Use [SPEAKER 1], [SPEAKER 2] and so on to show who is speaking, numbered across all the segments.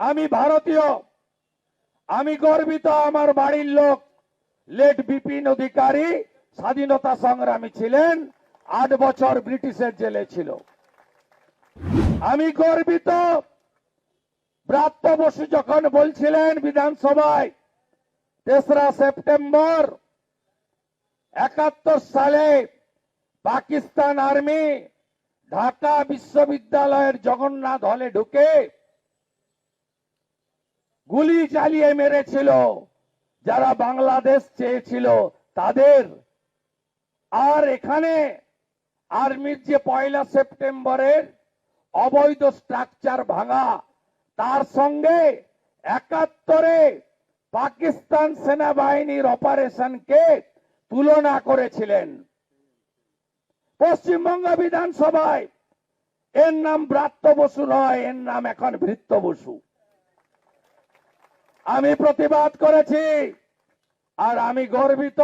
[SPEAKER 1] আমি ভারতীয়। আমি গর্বিত আমার বাড়ির লোক। লেট বিপিন অধিকারী স্বাধীনতা সংগ্রামী ছিলেন। আট বছর ব্রিটিশের জেলে ছিল। আমি গর্বিত। ব্রাত্য বসু যখন বলছিলেন বিধানসভায়, তেসরা সেপ্টেম্বর একাত্তর সালে পাকিস্তান আর্মি ঢাকা বিশ্ববিদ্যালয়ের জগন্নাথ হলে ঢুকে গুলি চালিয়ে মেরেছিল। যারা বাংলাদেশ চেয়েছিল তাদের। আর এখানে আর্মির যে পয়লা সেপ্টেম্বরের অবৈধ স্ট্রাকচার ভাঙা, তার সঙ্গে একাত্তরে পাকিস্তান সেনাবাহিনীর অপারেশনকে তুলনা করেছিলেন। পশ্চিমবঙ্গ বিধানসভায় এর নাম ব্রাত্য বসু নয়, এর নাম এখন ভৃত্য বসু। আমি প্রতিবাদ করেছি। আর আমি গর্বিত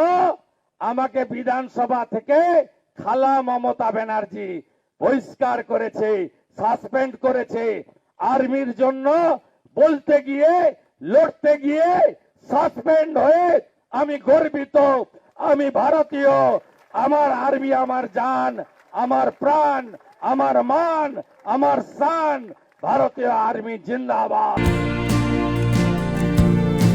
[SPEAKER 1] আমাকে বিধানসভা থেকে খালা মমতা ব্যানার্জি বহিষ্কার করেছে, সাসপেন্ড করেছে। আর্মির জন্য বলতে গিয়ে, লড়তে গিয়ে সাসপেন্ড হয়ে আমি গর্বিত। আমি ভারতীয়, আমার আর্মি, আমার জান আমার প্রাণ, আমার মান, আমার শান, ভারতীয় আর্মি জিন্দাবাদ।